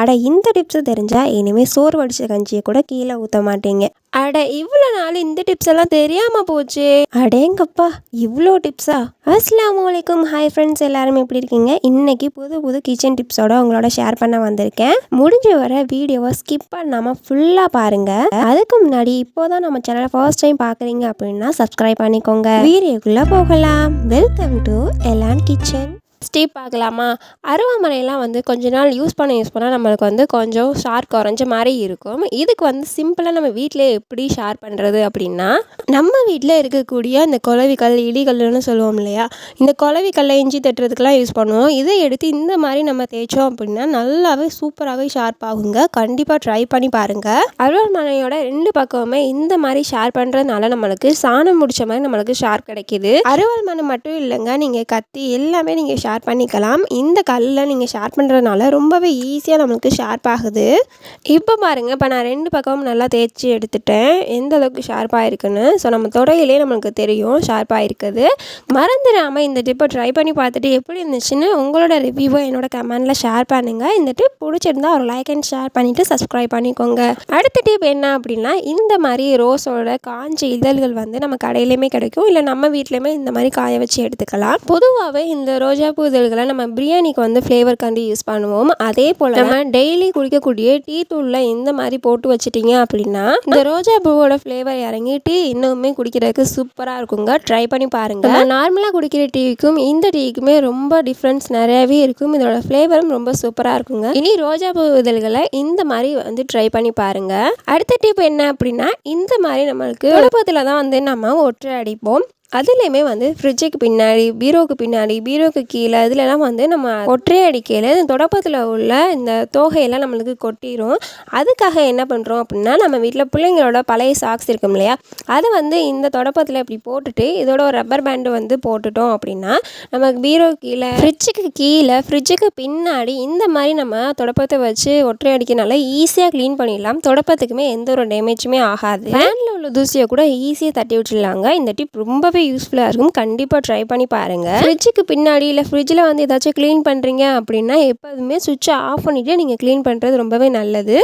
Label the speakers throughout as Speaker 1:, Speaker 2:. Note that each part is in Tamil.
Speaker 1: அட இந்த டிப்ஸு தெரிஞ்சால் இனிமேல் சோறு வடிச்ச கஞ்சியை கூட கீழே ஊற்ற மாட்டீங்க. அட இவ்வளோ நாள் இந்த டிப்ஸ் எல்லாம் தெரியாமல் போச்சு. அடேங்கப்பா இவ்வளோ டிப்ஸா அஸ்லாம் வலைக்கும் ஹாய் ஃப்ரெண்ட்ஸ் எல்லாருமே எப்படி இருக்கீங்க? இன்னைக்கு புது புது கிச்சன் டிப்ஸோட உங்களோட ஷேர் பண்ண வந்திருக்கேன். முடிஞ்ச வர வீடியோவை ஸ்கிப் பண்ணாமல் ஃபுல்லாக பாருங்கள் அதுக்கு முன்னாடி இப்போதான் நம்ம சேனலை ஃபர்ஸ்ட் டைம் பார்க்குறீங்க அப்படின்னா சப்ஸ்கிரைப் பண்ணிக்கோங்க. வீடியோக்குள்ளே போகலாம். வெல்கம் டு எலான் கிச்சன் ஸ்டீப் பார்க்கலாமா? அருவாமனையெல்லாம் வந்து கொஞ்ச நாள் யூஸ் பண்ண யூஸ் பண்ணால் நம்மளுக்கு வந்து கொஞ்சம் ஷார்ப் குறைஞ்ச மாதிரி இருக்கும். இதுக்கு வந்து சிம்பிளாக நம்ம வீட்டிலே எப்படி ஷார்ப் பண்ணுறது அப்படின்னா நம்ம வீட்டில் இருக்கக்கூடிய இந்த குளவிக்கல் இடிகல்னு சொல்லுவோம் இல்லையா? இந்த குளவிக்கல்லை இஞ்சி தட்டுறதுக்கெலாம் யூஸ் பண்ணுவோம். இதை எடுத்து இந்த மாதிரி நம்ம தேய்ச்சோம் அப்படின்னா நல்லாவே சூப்பராகவே ஷார்ப் ஆகுங்க. கண்டிப்பாக ட்ரை பண்ணி பாருங்கள் அருவாமனையோட ரெண்டு பக்கமுமே இந்த மாதிரி ஷார்ப் பண்ணுறதுனால நம்மளுக்கு சாணம் முடிச்ச மாதிரி நம்மளுக்கு ஷார்ப் கிடைக்கிது. அருவாள் மனை மட்டும் இல்லைங்க. நீங்கள் கத்தி எல்லாமே நீங்கள் ஷேர் பண்ணிக்கலாம். இந்த கல்லில் நீங்கள் ஷேர் பண்ணுறதுனால ரொம்பவே ஈஸியாக நம்மளுக்கு ஷார்ப் ஆகுது. இப்போ பாருங்கள் இப்போ நான் ரெண்டு பக்கமும் நல்லா தேய்ச்சி எடுத்துட்டேன். எந்த அளவுக்கு ஷார்ப்பாக இருக்குன்னு ஸோ நம்ம தொடையிலே நம்மளுக்கு தெரியும் ஷார்ப்பாக இருக்குது மறந்துடாமல் இந்த டிப்பை ட்ரை பண்ணி பார்த்துட்டு எப்படி இருந்துச்சுன்னு உங்களோட ரிவ்யூவை என்னோட கமெண்டில் ஷேர் பண்ணுங்கள் இந்த டிப் பிடிச்சிருந்தா ஒரு லைக் அண்ட் ஷேர் பண்ணிவிட்டு சப்ஸ்கிரைப் பண்ணிக்கோங்க. அடுத்த டிப் என்ன அப்படின்னா இந்த மாதிரி ரோஸோட காஞ்ச இதழ்கள் வந்து நம்ம கடையிலையுமே கிடைக்கும். இல்லை நம்ம வீட்லேயுமே இந்த மாதிரி காய வச்சு எடுத்துக்கலாம். பொதுவாகவே இந்த ரோஜா பூ இதழ்களை நம்ம பிரியாணிக்கு வந்து ஃப்ளேவர் கண்டு யூஸ் பண்ணுவோம். அதே போல் நம்ம டெய்லி குடிக்கக்கூடிய டீ தூளில் இந்த மாதிரி போட்டு வச்சிட்டிங்க அப்படின்னா இந்த ரோஜா பூவோட ஃப்ளேவர் இறங்கி டீ இன்னுமே குடிக்கிறதுக்கு சூப்பராக இருக்குங்க. ட்ரை பண்ணி பாருங்க. நார்மலாக குடிக்கிற டீக்கும் இந்த டீக்குமே ரொம்ப டிஃப்ரென்ஸ் நிறையவே இருக்கும். இதோட ஃப்ளேவரும் ரொம்ப சூப்பராக இருக்குங்க. இனி ரோஜா பூ இதழ்களை இந்த மாதிரி வந்து ட்ரை பண்ணி பாருங்க. அடுத்த டிப் என்ன அப்படின்னா இந்த மாதிரி நம்மளுக்கு குழப்பத்தில் தான் வந்து நம்ம ஒற்றை அடிப்போம். அதுலேயுமே வந்து ஃப்ரிட்ஜுக்கு பின்னாடி பீரோவுக்கு பின்னாடி பீரோவுக்கு கீழே இதுலலாம் வந்து நம்ம ஒற்றை அடிக்கையில் இந்த தொடப்பத்தில் உள்ள இந்த தோகையெல்லாம் நம்மளுக்கு கொட்டிடும் அதுக்காக என்ன பண்ணுறோம் அப்படின்னா நம்ம வீட்டில் பிள்ளைங்களோட பழைய சாக்ஸ் இருக்கும் இல்லையா? அதை வந்து இந்த தொடப்பத்தில் இப்படி போட்டுட்டு இதோட ஒரு ரப்பர் பேண்டு வந்து போட்டுட்டோம் அப்படின்னா நமக்கு பீரோ கீழே ஃப்ரிட்ஜுக்கு கீழே ஃப்ரிட்ஜுக்கு பின்னாடி இந்த மாதிரி நம்ம தொடப்பத்தை வச்சு ஒற்றை அடிக்கனால ஈஸியாக க்ளீன் பண்ணிடலாம். தொடப்பத்துக்குமே எந்த ஒரு டேமேஜுமே ஆகாது. ஃபேனில் உள்ள தூசியை கூட ஈஸியாக தட்டி விட்டுடலாங்க. இந்த டிப் ரொம்பவே யூஸ்ஃபுல்லாக இருக்கும். கண்டிப்பாக ட்ரை பண்ணி பாருங்கள் ஃப்ரிட்ஜுக்கு பின்னாடி இல்லை ஃப்ரிட்ஜில் வந்து ஏதாச்சும் க்ளீன் பண்ணுறீங்க அப்படின்னா எப்போதுமே சுவிட்சை ஆஃப் பண்ணிவிட்டு நீங்கள் க்ளீன் பண்ணுறது ரொம்பவே நல்லது.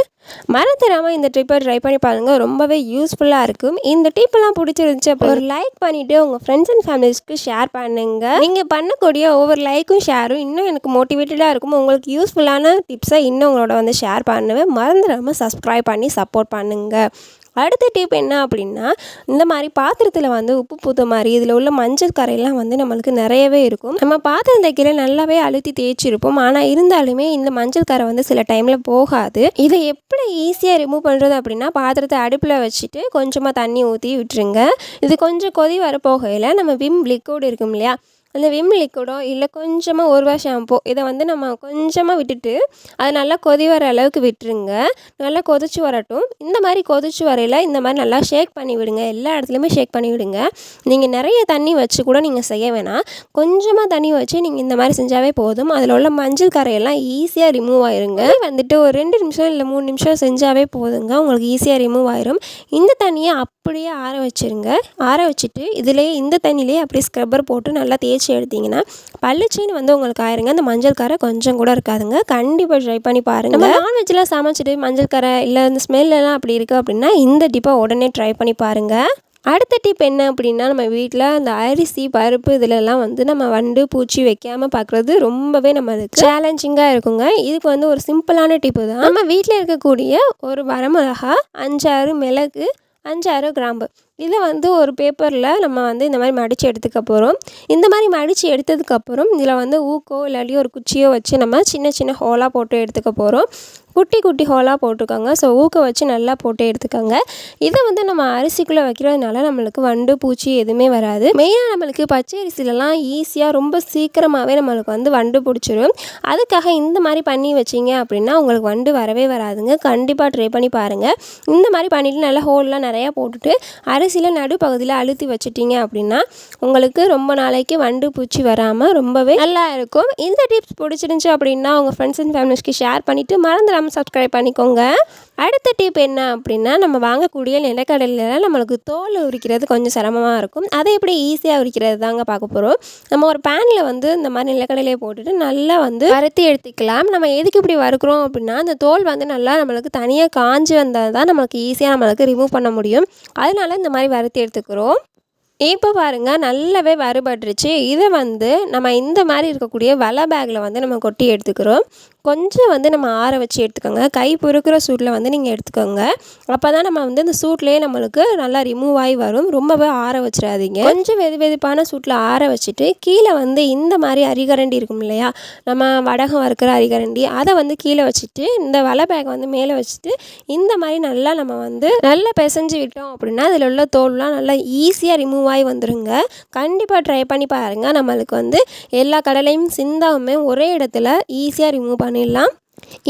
Speaker 1: மறந்துடாமல் இந்த ட்ரிப்பை ட்ரை பண்ணி பாருங்கள் ரொம்பவே யூஸ்ஃபுல்லாக இருக்கும். இந்த டிப்பெல்லாம் பிடிச்சிருந்துச்சு அப்போ ஒரு லைக் பண்ணிவிட்டு உங்கள் ஃப்ரெண்ட்ஸ் அண்ட் ஃபேமிலிஸ்க்கு ஷேர் பண்ணுங்கள் நீங்கள் பண்ணக்கூடிய ஒவ்வொரு லைக்கும் ஷேரும் இன்னும் எனக்கு மோட்டிவேட்டடாக இருக்கும் உங்களுக்கு யூஸ்ஃபுல்லான டிப்ஸை இன்னும் உங்களோட வந்து ஷேர் பண்ணுவேன். மறந்துடாமல் சப்ஸ்கிரைப் பண்ணி சப்போர்ட் பண்ணுங்கள் அடுத்த டிப் என்ன அப்படின்னா இந்த மாதிரி பாத்திரத்தில் வந்து உப்பு பூத்த மாதிரி இதில் உள்ள மஞ்சள் கரையெல்லாம் வந்து நம்மளுக்கு நிறையவே இருக்கும். நம்ம பாத்திரம் தைக்கிற நல்லாவே அழுத்தி தேய்ச்சிருப்போம். ஆனால் இருந்தாலுமே இந்த மஞ்சள் கரை வந்து சில டைமில் போகாது. இதை எப்படி ஈஸியாக ரிமூவ் பண்ணுறது அப்படின்னா பாத்திரத்தை அடுப்பில் வச்சுட்டு கொஞ்சமாக தண்ணி ஊற்றி விட்டுருங்க. இது கொஞ்சம் கொதி வர போகையில் நம்ம விம் லிக்விட் இருக்கும் இல்லையா அந்த விம் லிக்விடோ இல்லை கொஞ்சமாக ஒரு ரூபா ஷாம்போ இதை வந்து நம்ம கொஞ்சமாக விட்டுட்டு அதை நல்லா கொதி வர அளவுக்கு விட்டுருங்க. நல்லா கொதிச்சு வரட்டும். இந்த மாதிரி கொதிச்சு வரையில் இந்த மாதிரி நல்லா ஷேக் பண்ணி விடுங்க. எல்லா இடத்துலையுமே ஷேக் பண்ணி விடுங்க. நீங்கள் நிறைய தண்ணி வச்சு கூட நீங்கள் செய்ய வேணாம். கொஞ்சமாக தண்ணி வச்சு நீங்கள் இந்த மாதிரி செஞ்சாவே போதும். அதில் உள்ள மஞ்சள் கரையெல்லாம் ஈஸியாக ரிமூவ் ஆயிருங்க. வந்துட்டு ஒரு ரெண்டு நிமிஷம் இல்லை மூணு நிமிஷம் செஞ்சாவே போதுங்க. உங்களுக்கு ஈஸியாக ரிமூவ் ஆயிரும். இந்த தண்ணியை அப்படியே ஆற வச்சுருங்க. ஆற வச்சுட்டு இதிலே இந்த தண்ணியிலே அப்படியே ஸ்க்ரப்பர் போட்டு நல்லா தேய்ச்சி பல்லிச்சு எடுத்தீங்கன்னா பல்லிச்சின்னு வந்து உங்களுக்கு ஆயிருங்க. அந்த மஞ்சள் கரை கொஞ்சம் கூட இருக்காதுங்க. கண்டிப்பாக ட்ரை பண்ணி பாருங்கள் நம்ம நான்வெஜ்லாம் சமைச்சிட்டு மஞ்சள் கரை இல்லை இந்த ஸ்மெல்லாம் அப்படி இருக்குது அப்படின்னா இந்த டிப்பை உடனே ட்ரை பண்ணி பாருங்கள் அடுத்த டிப் என்ன அப்படின்னா நம்ம வீட்டில் அந்த அரிசி பருப்பு இதிலெல்லாம் வந்து நம்ம வண்டு பூச்சி வைக்காமல் பார்க்குறது ரொம்பவே நம்மளுக்கு சேலஞ்சிங்காக இருக்குங்க. இதுக்கு வந்து ஒரு சிம்பிளான டிப்பு தான். நம்ம வீட்டில் இருக்கக்கூடிய ஒரு வரமிளகா அஞ்சாறு மிளகு அஞ்சாறு கிராம்பு. இதை வந்து ஒரு பேப்பரில் நம்ம வந்து இந்த மாதிரி மடித்து எடுத்துக்க போகிறோம். இந்த மாதிரி மடித்து எடுத்ததுக்கப்புறம் இதில் வந்து ஊக்கோ இல்லாட்டி ஒரு குச்சியோ வச்சு நம்ம சின்ன சின்ன ஹோலாக போட்டு எடுத்துக்க போகிறோம். குட்டி குட்டி ஹோலாக போட்டுக்கோங்க ஸோ ஊக்க வச்சு நல்லா போட்டு எடுத்துக்கோங்க. இதை வந்து நம்ம அரிசிக்குள்ளே வைக்கிறதுனால நம்மளுக்கு வண்டு பூச்சி எதுவுமே வராது. மெயினாக நம்மளுக்கு பச்சை அரிசிலலாம் ஈஸியாக ரொம்ப சீக்கிரமாகவே நம்மளுக்கு வந்து வண்டு பிடிச்சிரும். அதுக்காக இந்த மாதிரி பண்ணி வச்சிங்க அப்படின்னா உங்களுக்கு வண்டு வரவே வராதுங்க. கண்டிப்பாக ட்ரை பண்ணி பாருங்கள் இந்த மாதிரி பண்ணிவிட்டு நல்லா ஹோல்லாம் நிறையா போட்டுட்டு அரிசியில் நடுப்பகுதியில் அழுத்தி வச்சிட்டிங்க அப்படின்னா உங்களுக்கு ரொம்ப நாளைக்கு வண்டு பூச்சி வராமல் ரொம்பவே நல்லா இருக்கும். இந்த டிப்ஸ் பிடிச்சிருந்துச்சி அப்படின்னா உங்கள் ஃப்ரெண்ட்ஸ் அண்ட் ஃபேமிலிஸ்க்கு ஷேர் பண்ணிவிட்டு மறந்துடாமல் சப்ஸ்கிரைப் பண்ணிக்கோங்க. அடுத்த டிப் என்ன அப்படின்னா நம்ம வாங்கக்கூடிய நிலக்கடலையில் நம்மளுக்கு தோல் உரிக்கிறது கொஞ்சம் சிரமமாக இருக்கும். அதை எப்படி ஈஸியாக உரிக்கிறது தாங்க பார்க்க போகிறோம் நம்ம ஒரு பேனில் வந்து இந்த மாதிரி நிலக்கடலையை போட்டுட்டு நல்லா வந்து வறுத்து எடுத்துக்கலாம். நம்ம எதுக்கு இப்படி வறுக்கிறோம் அப்படின்னா அந்த தோல் வந்து நல்லா நம்மளுக்கு தனியாக காஞ்சி வந்தால் தான் நம்மளுக்கு ஈஸியாக நம்மளுக்கு ரிமூவ் பண்ண முடியும். அதனால இந்த மாதிரி வறுத்து எடுத்துக்கிறோம். இப்போ பாருங்கள் நல்லாவே வறுபட்டுருச்சு. இதை வந்து நம்ம இந்த மாதிரி இருக்கக்கூடிய வலை பேக்கில் வந்து நம்ம கொட்டி எடுத்துக்கிறோம். கொஞ்சம் வந்து நம்ம ஆற வச்சு எடுத்துக்கோங்க. கை பொறுக்கிற சூட்டில் வந்து நீங்கள் எடுத்துக்கோங்க. அப்போ தான் நம்ம வந்து இந்த சூட்லேயே நம்மளுக்கு நல்லா ரிமூவ் ஆகி வரும். ரொம்பவே ஆற வச்சிடாதீங்க. கொஞ்சம் வெது வெதுப்பான சூட்டில் ஆற வச்சுட்டு கீழே வந்து இந்த மாதிரி அரிகரண்டி இருக்கும் இல்லையா? நம்ம வடகம் வறுக்கிற அரிகரண்டி அதை வந்து கீழே வச்சுட்டு இந்த வலை பேக்கை வந்து மேலே வச்சுட்டு இந்த மாதிரி நல்லா நம்ம வந்து நல்லா பிசைஞ்சு விட்டோம் அப்படின்னா அதில் உள்ள தோல்லாம் நல்லா ஈஸியாக ரிமூவ் ஆகி வந்துடுங்க கண்டிப்பாக ட்ரை பண்ணி பாருங்கள் நம்மளுக்கு வந்து எல்லா கடலையும் சிந்தாவுமே ஒரே இடத்துல ஈஸியாக ரிமூவ் பண்ணிடலாம்.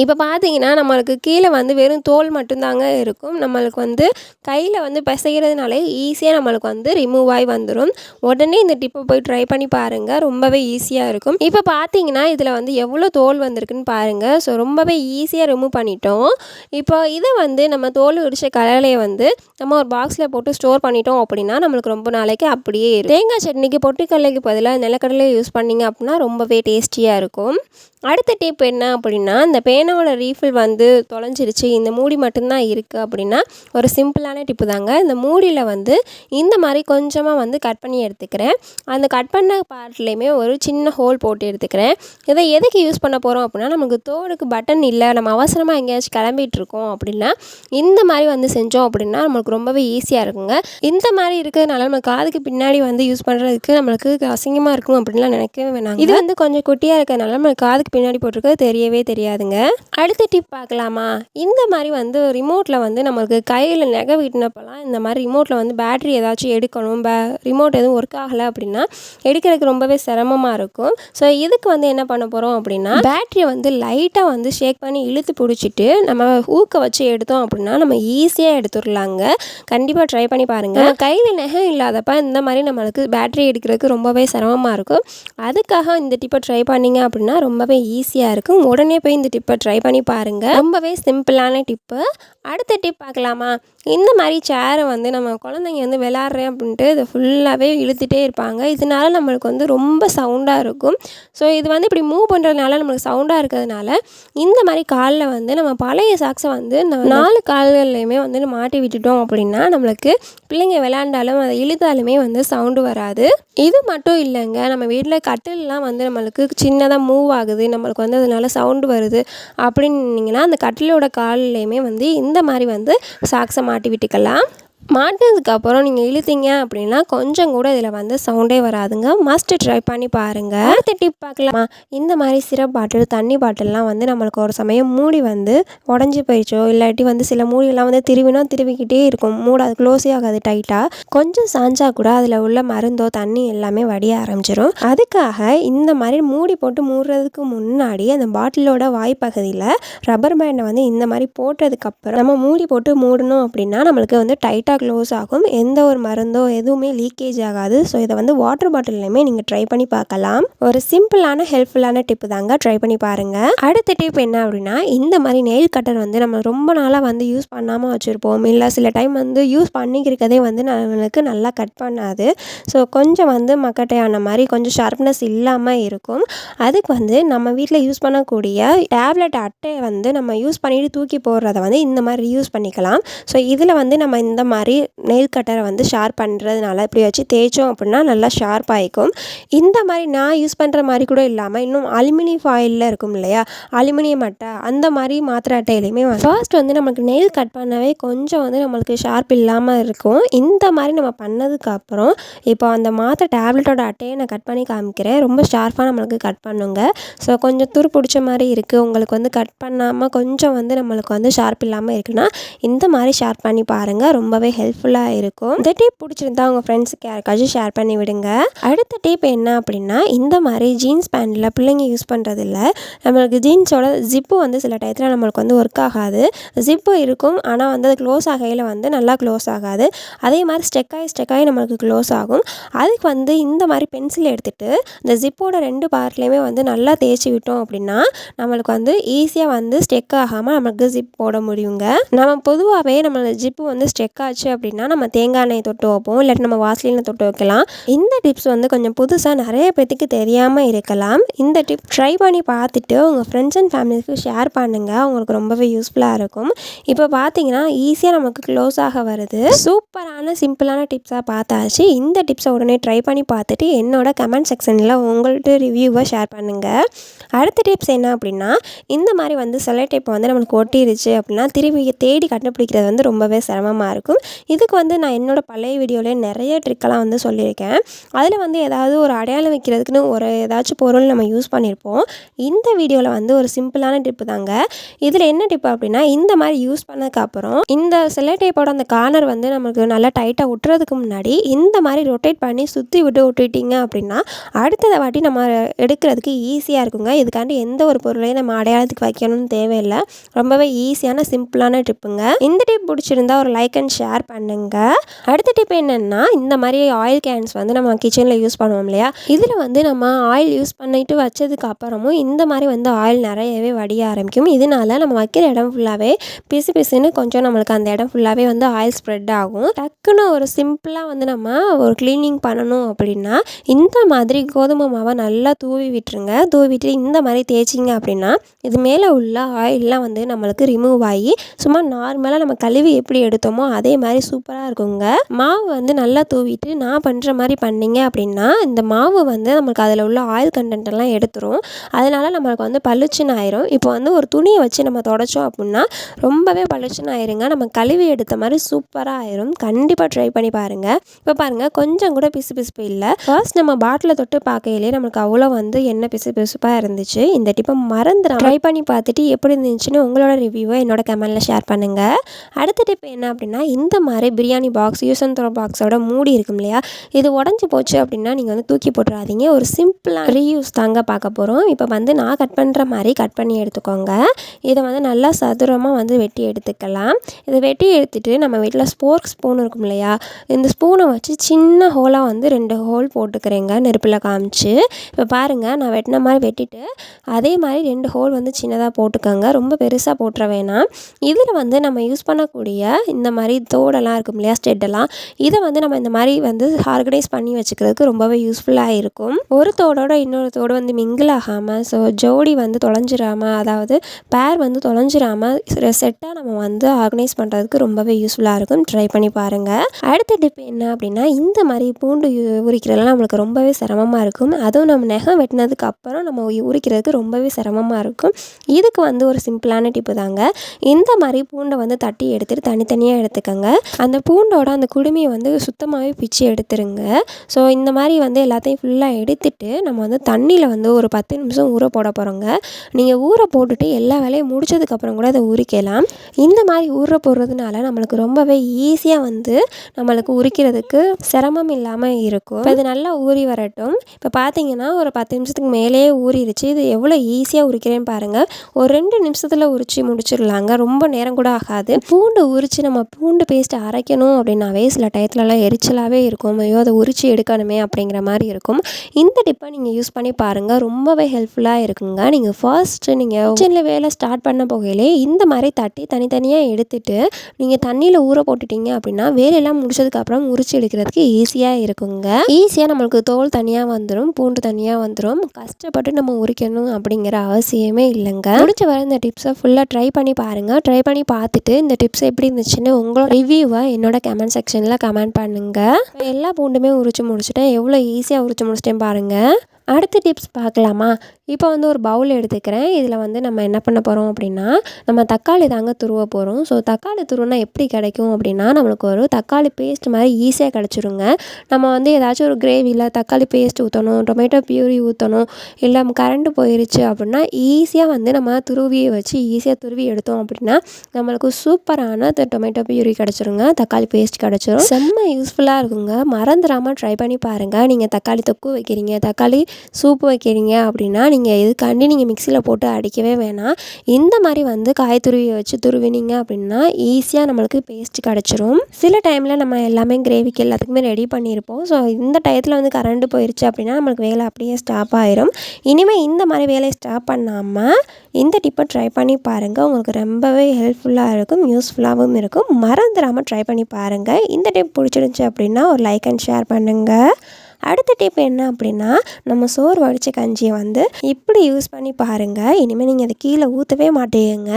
Speaker 1: இப்போ பார்த்தீங்கன்னா நம்மளுக்கு கீழே வந்து வெறும் தோல் மட்டும்தாங்க இருக்கும். நம்மளுக்கு வந்து கையில் வந்து பிசைகிறதுனாலே ஈஸியாக நம்மளுக்கு வந்து ரிமூவ் ஆகி வந்துடும் உடனே இந்த டிப்பை போய் ட்ரை பண்ணி பாருங்கள் ரொம்பவே ஈஸியாக இருக்கும். இப்போ பார்த்தீங்கன்னா இதில் வந்து எவ்வளோ தோல் வந்திருக்குன்னு பாருங்கள் ஸோ ரொம்பவே ஈஸியாக ரிமூவ் பண்ணிட்டோம். இப்போ இதை வந்து நம்ம தோல் உரிச்ச கடலையை வந்து நம்ம ஒரு பாக்ஸில் போட்டு ஸ்டோர் பண்ணிட்டோம் அப்படின்னா நம்மளுக்கு ரொம்ப நாளைக்கு அப்படியே இருக்கும். தேங்காய் சட்னிக்கு பொட்டுக்கடலைக்கு பதிலாக நிலக்கடலை யூஸ் பண்ணிங்க அப்படின்னா ரொம்பவே டேஸ்டியாக இருக்கும். அடுத்த டிப் என்ன அப்படின்னா இந்த பேனாவோட ரீஃபில் வந்து தொலைஞ்சிருச்சு இந்த மூடி மட்டும்தான் இருக்குது அப்படின்னா ஒரு சிம்பிளான டிப்பு தாங்க. இந்த மூடியில் வந்து இந்த மாதிரி கொஞ்சமாக வந்து கட் பண்ணி எடுத்துக்கிறேன். அந்த கட் பண்ண பார்ட்லேயுமே ஒரு சின்ன ஹோல் போட்டு எடுத்துக்கிறேன். இதை எதுக்கு யூஸ் பண்ண போகிறோம் அப்படின்னா நமக்கு தோடுக்கு பட்டன் இல்லை நம்ம அவசரமாக எங்கேயாச்சும் கிளம்பிட்டு இருக்கோம் அப்படின்னா இந்த மாதிரி வந்து செஞ்சோம் அப்படின்னா நம்மளுக்கு ரொம்பவே ஈஸியாக இருக்குங்க. இந்த மாதிரி இருக்கிறதுனால நம்ம காதுக்கு பின்னாடி வந்து யூஸ் பண்ணுறதுக்கு நம்மளுக்கு அசிங்கமாக இருக்கும் அப்படின்லாம் நினைக்கவே வேணாங்க. இது வந்து கொஞ்சம் குட்டியாக இருக்கிறதுனால நம்ம காதுக்கு பின்னாடி போட்டிருக்கிறது தெரியவே பாருங்க. அடுத்த டிப் பார்க்கலாமா? இந்த மாதிரி வந்து ரிமோட்டில் வந்து நம்மளுக்கு கையில் நகை விட்டினப்பெல்லாம் இந்த மாதிரி ரிமோட்டில் வந்து பேட்ரி ஏதாச்சும் எடுக்கணும் பே ரிமோட் எதுவும் ஒர்க் ஆகலை அப்படின்னா எடுக்கிறதுக்கு ரொம்பவே சிரமமாக இருக்கும். ஸோ இதுக்கு வந்து என்ன பண்ண போகிறோம் அப்படின்னா பேட்டரியை வந்து லைட்டாக வந்து ஷேக் பண்ணி இழுத்து பிடிச்சிட்டு நம்ம ஊக்க வச்சு எடுத்தோம் அப்படின்னா நம்ம ஈஸியாக எடுத்துடலாங்க கண்டிப்பாக ட்ரை பண்ணி பாருங்கள் கையில் நெகம் இல்லாதப்ப இந்த மாதிரி நம்மளுக்கு பேட்டரி எடுக்கிறதுக்கு ரொம்பவே சிரமமாக இருக்கும். அதுக்காக இந்த டிப்பை ட்ரை பண்ணிங்க அப்படின்னா ரொம்பவே ஈஸியாக இருக்கும். உடனே போய் இந்த டிப்பை ட்ரை பண்ணி பாருங்கள் ரொம்பவே சிம்பிளான டிப்பு அடுத்த டிப் பார்க்கலாமா? இந்த மாதிரி சேரை வந்து நம்ம குழந்தைங்க வந்து விளாட்றேன் அப்படின்ட்டு இதை ஃபுல்லாகவே இழுத்துட்டே இருப்பாங்க. இதனால நம்மளுக்கு வந்து ரொம்ப சவுண்டாக இருக்கும். ஸோ இது வந்து இப்படி மூவ் பண்ணுறதுனால நம்மளுக்கு சவுண்டாக இருக்கிறதுனால இந்த மாதிரி காலில் வந்து நம்ம பழைய சாக்ஸை வந்து நாலு கால்கள்லையுமே வந்து மாட்டி விட்டுட்டோம் அப்படின்னா நம்மளுக்கு பிள்ளைங்க விளையாண்டாலும் அதை இழுத்தாலுமே வந்து சவுண்டு வராது. இது மட்டும் இல்லைங்க. நம்ம வீட்டில் கட்டிலெலாம் வந்து நம்மளுக்கு சின்னதாக மூவ் ஆகுது. நம்மளுக்கு வந்து அதனால சவுண்டு வருது. அப்படின்னீங்கன்னா அந்த கட்டிலோட கால்லையுமே வந்து இந்த மாதிரி வந்து சாக்ஸை மாட்டி விட்டுக்கலாம். மாட்டினதுக்கப்புறம் நீங்கள் இழுத்தீங்க அப்படின்னா கொஞ்சம் கூட இதில் வந்து சவுண்டே வராதுங்க. மஸ்ட் ட்ரை பண்ணி பாருங்கள் அடுத்த டிப் பார்க்கலாமா? இந்த மாதிரி சிரப் பாட்டில் தண்ணி பாட்டில்லாம் வந்து நம்மளுக்கு ஒரு சமயம் மூடி வந்து உடஞ்சி போயிடுச்சோ? இல்லாட்டி வந்து சில மூடியெல்லாம் வந்து திருவினா திருவிக்கிட்டே இருக்கும். மூட அது க்ளோஸே ஆகாது டைட்டாக கொஞ்சம் சாஞ்சா கூட அதில் உள்ள மருந்தோ தண்ணி எல்லாமே வடிய ஆரம்பிச்சிடும் அதுக்காக இந்த மாதிரி மூடி போட்டு மூடுறதுக்கு முன்னாடி அந்த பாட்டிலோட வாய்ப்பகுதியில் ரப்பர் பேண்டை வந்து இந்த மாதிரி போட்டதுக்கப்புறம் நம்ம மூடி போட்டு மூடணும் அப்படின்னா நம்மளுக்கு வந்து டைட்டாக கரெக்டாக க்ளோஸ் ஆகும். எந்த ஒரு மருந்தோ எதுவுமே லீக்கேஜ் ஆகாது. ஸோ இதை வந்து வாட்டர் பாட்டில்லையுமே நீங்கள் ட்ரை பண்ணி பார்க்கலாம். ஒரு சிம்பிளான ஹெல்ப்ஃபுல்லான டிப்பு தாங்க ட்ரை பண்ணி பாருங்கள் அடுத்த டிப் என்ன அப்படின்னா இந்த மாதிரி நெயில் கட்டர் வந்து நம்ம ரொம்ப நாளாக வந்து யூஸ் பண்ணாமல் வச்சுருப்போம். இல்லை சில டைம் வந்து யூஸ் பண்ணிக்கிறதே வந்து நம்மளுக்கு நல்லா கட் பண்ணாது. ஸோ கொஞ்சம் வந்து மக்கட்டையான மாதிரி கொஞ்சம் ஷார்ப்னஸ் இல்லாமல் இருக்கும். அதுக்கு வந்து நம்ம வீட்டில் யூஸ் பண்ணக்கூடிய டேப்லெட் அட்டையை வந்து நம்ம யூஸ் பண்ணிட்டு தூக்கி போடுறத வந்து இந்த மாதிரி யூஸ் பண்ணிக்கலாம். ஸோ இதில் வந்து நம்ம இந்த மாதிரி மாதிரி நெயில் கட்டரை வந்து ஷார்ப் பண்ணுறதுனால இப்படி வச்சு தேய்ச்சோம் அப்படின்னா நல்லா ஷார்ப் ஆகிக்கும் இந்த மாதிரி நான் யூஸ் பண்ணுற மாதிரி கூட இல்லாமல் இன்னும் அலுமினியம் ஃபாயிலில் இருக்கும் இல்லையா? அலுமினியம் அட்டை அந்த மாதிரி மாத்திரை அட்டையிலையுமே ஃபர்ஸ்ட் வந்து நம்மளுக்கு நெயில் கட் பண்ணவே கொஞ்சம் வந்து நம்மளுக்கு ஷார்ப் இல்லாமல் இருக்கும். இந்த மாதிரி நம்ம பண்ணதுக்கப்புறம் இப்போ அந்த மாத்திரை டேப்லெட்டோட அட்டையை நான் கட் பண்ணி காமிக்கிறேன். ரொம்ப ஷார்ப்பாக நம்மளுக்கு கட் பண்ணுங்க. ஸோ கொஞ்சம் துரு பிடிச்ச மாதிரி இருக்குது உங்களுக்கு வந்து கட் பண்ணாமல் கொஞ்சம் வந்து நம்மளுக்கு வந்து ஷார்ப் இல்லாமல் இருக்குன்னா இந்த மாதிரி ஷார்ப் பண்ணி பாருங்கள் ரொம்பவே
Speaker 2: ஹெல்ப்ஃபுல்லாக இருக்கும். இந்த டிப் பிடிச்சிருந்தா உங்கள் ஃப்ரெண்ட்ஸுக்கு யாருக்காச்சும் ஷேர் பண்ணி விடுங்க. அடுத்த டிப் என்ன அப்படின்னா இந்த மாதிரி ஜீன்ஸ் பேண்ட்டில் பிள்ளைங்க யூஸ் பண்ணுறதில்ல நம்மளுக்கு ஜீன்ஸோட ஜிப்பு வந்து சில டயத்தில் நம்மளுக்கு வந்து ஒர்க் ஆகாது. ஜிப்பு இருக்கும் ஆனால் வந்து அது க்ளோஸ் ஆகையில் வந்து நல்லா க்ளோஸ் ஆகாது. அதே மாதிரி ஸ்டெக்காகி ஸ்டெக்காகி நம்மளுக்கு க்ளோஸ் ஆகும். அதுக்கு வந்து இந்த மாதிரி பென்சில் எடுத்துகிட்டு இந்த ஜிப்போட ரெண்டு பார்ட்லேயுமே வந்து நல்லா தேய்ச்சி விட்டோம் அப்படின்னா நம்மளுக்கு வந்து ஈஸியாக வந்து ஸ்டெக் ஆகாமல் நமக்கு ஜிப் போட முடியுங்க. நம்ம பொதுவாகவே நம்மளோட ஜிப்பு வந்து ஸ்டெக் ஆச்சு அப்படின்னா நம்ம தேங்காய் எண்ணெய் தொட்டு வைப்போம் இல்லாட்டி நம்ம வாசலினை தொட்டு வைக்கலாம். இந்த டிப்ஸ் வந்து கொஞ்சம் புதுசாக நிறைய பேத்துக்கு தெரியாமல் இருக்கலாம். இந்த டிப் ட்ரை பண்ணி பார்த்துட்டு உங்கள் ஃப்ரெண்ட்ஸ் அண்ட் ஃபேமிலிக்கு ஷேர் பண்ணுங்கள் அவங்களுக்கு ரொம்பவே யூஸ்ஃபுல்லாக இருக்கும். இப்போ பார்த்தீங்கன்னா ஈஸியாக நமக்கு க்ளோஸ் ஆக வருது. சூப்பரான சிம்பிளான டிப்ஸாக பார்த்தாச்சு. இந்த டிப்ஸை உடனே ட்ரை பண்ணி பார்த்துட்டு என்னோட கமெண்ட் செக்ஷனில் உங்கள்கிட்ட ரிவ்யூவை ஷேர் பண்ணுங்கள் அடுத்த டிப்ஸ் என்ன அப்படின்னா இந்த மாதிரி வந்து சில டைப் வந்து நம்மளுக்கு ஒட்டிருச்சு அப்படின்னா திரும்பி தேடி கண்டுபிடிக்கிறது வந்து ரொம்பவே சிரமமாக இருக்கும். இதுக்கு வந்து நான் என்னோடய பழைய வீடியோவில் நிறைய ட்ரிக்கெல்லாம் வந்து சொல்லியிருக்கேன். அதில் வந்து ஏதாவது ஒரு அடையாளம் வைக்கிறதுக்குன்னு ஒரு ஏதாச்சும் பொருள் நம்ம யூஸ் பண்ணியிருப்போம் இந்த வீடியோவில் வந்து ஒரு சிம்பிளான டிப்பு தாங்க. இதில் என்ன டிப்பு அப்படின்னா இந்த மாதிரி யூஸ் பண்ணதுக்கப்புறம் இந்த செலை டேப்போட அந்த கார்னர் வந்து நமக்கு நல்லா டைட்டாக விட்டுறதுக்கு முன்னாடி இந்த மாதிரி ரொட்டேட் பண்ணி சுற்றி விட்டு விட்டுட்டீங்க அப்படின்னா அடுத்ததை வாட்டி நம்ம எடுக்கிறதுக்கு ஈஸியாக இருக்குங்க. இதுக்காண்டி எந்த ஒரு பொருளையும் நம்ம அடையாளத்துக்கு வைக்கணும்னு தேவையில்லை. ரொம்பவே ஈஸியான சிம்பிளான டிப்புங்க இந்த டிப் பிடிச்சிருந்தா ஒரு லைக் அண்ட் ஷேர் பண்ணுங்கள் அடுத்த டிப் என்னென்னா இந்த மாதிரி ஆயில் கேன்ஸ் வந்து நம்ம கிச்சனில் யூஸ் பண்ணுவோம் இல்லையா? இதில் வந்து நம்ம ஆயில் யூஸ் பண்ணிட்டு வச்சதுக்கு அப்புறமும் இந்த மாதிரி வந்து ஆயில் நிறையவே வடிய ஆரம்பிக்கும். இதனால நம்ம வைக்கிற இடம் ஃபுல்லாகவே பிசு பிசுன்னு கொஞ்சம் நம்மளுக்கு அந்த இடம் ஃபுல்லாகவே வந்து ஆயில் ஸ்ப்ரெட் ஆகும். டக்குன்னு ஒரு சிம்பிளாக வந்து நம்ம ஒரு க்ளீனிங் பண்ணணும் அப்படின்னா இந்த மாதிரி கோதுமை மாவை நல்லா தூவி விட்டுருங்க. தூவி விட்டு இந்த மாதிரி தேய்ச்சிங்க அப்படின்னா இது மேலே உள்ள ஆயிலெலாம் வந்து நம்மளுக்கு ரிமூவ் ஆகி சும்மா நார்மலாக நம்ம கழுவி எப்படி எடுத்தோமோ அதே மாதிரி சூப்பராக இருக்குங்க. மாவு வந்து நல்லா தூவிட்டு நான் பண்ணுற மாதிரி பண்ணீங்க அப்படின்னா இந்த மாவு வந்து நம்மளுக்கு அதில் உள்ள ஆயில் கண்டென்ட் எல்லாம் எடுத்துரும். அதனால நம்மளுக்கு வந்து பளிச்சுன்னு ஆயிரும். இப்போ வந்து ஒரு துணியை வச்சு நம்ம தொடச்சோம் அப்படின்னா ரொம்பவே பளிச்சுன்னு ஆயிருங்க. நம்ம கழுவி எடுத்த மாதிரி சூப்பராக ஆயிரும். கண்டிப்பாக ட்ரை பண்ணி பாருங்கள் இப்போ பாருங்கள் கொஞ்சம் கூட பிசு பிசுப்பு இல்லை. ஃபர்ஸ்ட் நம்ம பாட்டிலை தொட்டு பார்க்கையிலே நம்மளுக்கு அவ்வளோ வந்து என்ன பிசு பிசுப்பாக இருந்துச்சு. இந்த டிப்பை மறந்துடும் ட்ரை பண்ணி பார்த்துட்டு எப்படி இருந்துச்சுன்னு உங்களோட ரிவ்யூவை என்னோட கமெண்டில் ஷேர் பண்ணுங்கள் அடுத்த டிப் என்ன அப்படின்னா இந்த இந்த மாதிரி biryani box use and throw பாக்ஸோட மூடி இருக்கும் இல்லையா? இது உடஞ்சி போச்சு அப்படின்னா நீங்கள் வந்து தூக்கி போட்டுறாதீங்க. ஒரு சிம்பிளாக ரீயூஸ் தாங்க பார்க்க போகிறோம் இப்போ வந்து நான் கட் பண்ணுற மாதிரி கட் பண்ணி எடுத்துக்கோங்க. இதை வந்து நல்லா சதுரமாக வந்து வெட்டி எடுத்துக்கலாம். இதை வெட்டி எடுத்துகிட்டு நம்ம வீட்டில் ஸ்போர்க் ஸ்பூன் இருக்கும் இல்லையா? இந்த ஸ்பூனை வச்சு சின்ன ஹோலாக வந்து ரெண்டு ஹோல் போட்டுக்கிறேங்க நெருப்பில் காமிச்சு. இப்போ பாருங்கள் நான் வெட்டின மாதிரி வெட்டிட்டு அதே மாதிரி ரெண்டு ஹோல் வந்து சின்னதாக போட்டுக்கோங்க. ரொம்ப பெருசாக போட்டுற வேணாம். இதில் வந்து நம்ம யூஸ் பண்ணக்கூடிய இந்த மாதிரி தோ தோடெல்லாம் இருக்கும் இல்லையா ஸ்டெட்டெல்லாம் இதை வந்து நம்ம இந்த மாதிரி வந்து ஆர்கனைஸ் பண்ணி வச்சுக்கிறதுக்கு ரொம்பவே யூஸ்ஃபுல்லாக இருக்கும். ஒரு தோடோட இன்னொரு தோடு வந்து மிங்கிள் ஆகாமல் ஸோ ஜோடி வந்து தொலைஞ்சிடாமல் அதாவது பேர் வந்து தொலைஞ்சிடாமல் செட்டாக நம்ம வந்து ஆர்கனைஸ் பண்ணுறதுக்கு ரொம்பவே யூஸ்ஃபுல்லாக இருக்கும். ட்ரை பண்ணி பாருங்கள் அடுத்த டிப் என்ன அப்படின்னா இந்த மாதிரி பூண்டு உரிக்கிறதுலாம் நம்மளுக்கு ரொம்பவே சிரமமாக இருக்கும். அதுவும் நம்ம நகம் வெட்டினதுக்கு அப்புறம் நம்ம உரிக்கிறதுக்கு ரொம்பவே சிரமமாக இருக்கும். இதுக்கு வந்து ஒரு சிம்பிளான டிப்பு தாங்க. இந்த மாதிரி பூண்டை வந்து தட்டி எடுத்துகிட்டு தனித்தனியாக எடுத்துக்கோங்க. அந்த பூண்டோட அந்த குடுமையை வந்து சுத்தமாகவே பிச்சு எடுத்துருங்க. ஸோ இந்த மாதிரி வந்து எல்லாத்தையும் ஃபுல்லாக எடுத்துட்டு நம்ம வந்து தண்ணியில் வந்து ஒரு பத்து நிமிஷம் ஊற போட போகிறோங்க நீங்கள் ஊற போட்டுட்டு எல்லா வேலையும் முடிச்சதுக்கப்புறம் கூட அதை உரிக்கலாம். இந்த மாதிரி ஊற போடுறதுனால நம்மளுக்கு ரொம்பவே ஈஸியாக வந்து நம்மளுக்கு உரிக்கிறதுக்கு சிரமம் இல்லாமல் இருக்கும். இப்போ இது நல்லா ஊறி வரட்டும். இப்போ பார்த்தீங்கன்னா ஒரு பத்து நிமிஷத்துக்கு மேலேயே ஊறிடுச்சு இது எவ்வளோ ஈஸியாக உரிக்கிறேன்னு பாருங்கள் ஒரு ரெண்டு நிமிஷத்தில் உரிச்சு முடிச்சிடலாங்க. ரொம்ப நேரம் கூட ஆகாது. பூண்டு உரித்து நம்ம பூண்டு பேஸ்ட் அரைக்கணும் அப்படின்னாவே சில டயத்துலலாம் எரிச்சலாகவே இருக்கும். ஐயோ அதை உரிச்சு எடுக்கணுமே அப்படிங்கிற மாதிரி இருக்கும். இந்த டிப்பை நீங்கள் யூஸ் பண்ணி பாருங்கள் ரொம்பவே ஹெல்ப்ஃபுல்லாக இருக்குங்க. நீங்கள் ஃபர்ஸ்ட்டு நீங்கள் கிச்சனில் வேலை ஸ்டார்ட் பண்ண போகையிலே இந்த மாதிரி தட்டி தனித்தனியாக எடுத்துட்டு நீங்கள் தண்ணியில் ஊற போட்டுட்டீங்க அப்படின்னா வேலையெல்லாம் முடிச்சதுக்கப்புறம் உரிச்சு எடுக்கிறதுக்கு ஈஸியாக இருக்குங்க. ஈஸியாக நம்மளுக்கு தோல் தனியாக வந்துடும் பூண்டு தனியாக வந்துடும் கஷ்டப்பட்டு நம்ம உரிக்கணும் அப்படிங்கிற அவசியமே இல்லைங்க. முடிச்ச வர இந்த டிப்ஸை ஃபுல்லாக ட்ரை பண்ணி பாருங்கள் ட்ரை பண்ணி பார்த்துட்டு இந்த டிப்ஸ் எப்படி இருந்துச்சுன்னு உங்களோட ரிவ்யூவை என்னோட கமெண்ட் செக்ஷனில் கமெண்ட் பண்ணுங்கள் எல்லா பூண்டுமே உரிச்சு முடிச்சுட்டேன். எவ்வளோ ஈஸியாக உரிச்சு முடிச்சிட்டேன் பாருங்கள் அடுத்த டிப்ஸ் பார்க்கலாமா? இப்போ வந்து ஒரு பவுல் எடுத்துக்கிறேன். இதில் வந்து நம்ம என்ன பண்ண போகிறோம் அப்படின்னா நம்ம தக்காளி தாங்க துருவ போகிறோம் ஸோ தக்காளி துருவனா எப்படி கிடைக்கும் அப்படின்னா நம்மளுக்கு ஒரு தக்காளி பேஸ்ட் மாதிரி ஈஸியாக கிடச்சிருங்க. நம்ம வந்து ஏதாச்சும் ஒரு கிரேவியில் தக்காளி பேஸ்ட் ஊற்றணும் டொமேட்டோ பியூரி ஊற்றணும் இல்லை கரண்ட் போயிருச்சு அப்படின்னா ஈஸியாக வந்து நம்ம துருவியை வச்சு ஈஸியாக துருவி எடுத்தோம் அப்படின்னா நம்மளுக்கு சூப்பரான டொமேட்டோ பியூரி கிடச்சிருங்க. தக்காளி பேஸ்ட் கிடச்சிரும். செம்ம யூஸ்ஃபுல்லாக இருக்குங்க. மறந்துடாமல் ட்ரை பண்ணி பாருங்கள் நீங்கள் தக்காளி தொக்கு வைக்கிறீங்க தக்காளி சூப் வைக்கிறீங்க அப்படின்னா நீங்கள் இதுக்காண்டி நீங்கள் மிக்சியில் போட்டு அடிக்கவே வேணாம். இந்த மாதிரி வந்து காய் துருவியை வச்சு துருவினீங்க அப்படின்னா ஈஸியாக நம்மளுக்கு பேஸ்ட் கிடச்சிரும். சில டைமில் நம்ம எல்லாமே கிரேவிக்கு எல்லாத்துக்குமே ரெடி பண்ணியிருப்போம். ஸோ இந்த டயத்தில் வந்து கரண்ட் போயிடுச்சு அப்படின்னா நம்மளுக்கு வேலை அப்படியே ஸ்டாப் ஆயிரும். இனிமேல் இந்த மாதிரி வேலையை ஸ்டாப் பண்ணாமல் இந்த டிப்பை ட்ரை பண்ணி பாருங்கள் உங்களுக்கு ரொம்பவே ஹெல்ப்ஃபுல்லாக இருக்கும் யூஸ்ஃபுல்லாகவும் இருக்கும். மறந்துடாமல் ட்ரை பண்ணி பாருங்கள் இந்த டிப் பிடிச்சிருந்துச்சி அப்படின்னா ஒரு லைக் அண்ட் ஷேர் பண்ணுங்கள் அடுத்த டிப் என்ன அப்படின்னா நம்ம சோறு வடித்த கஞ்சியை வந்து இப்படி யூஸ் பண்ணி பாருங்கள் இனிமேல் நீங்கள் அதை கீழே ஊற்றவே மாட்டேங்க.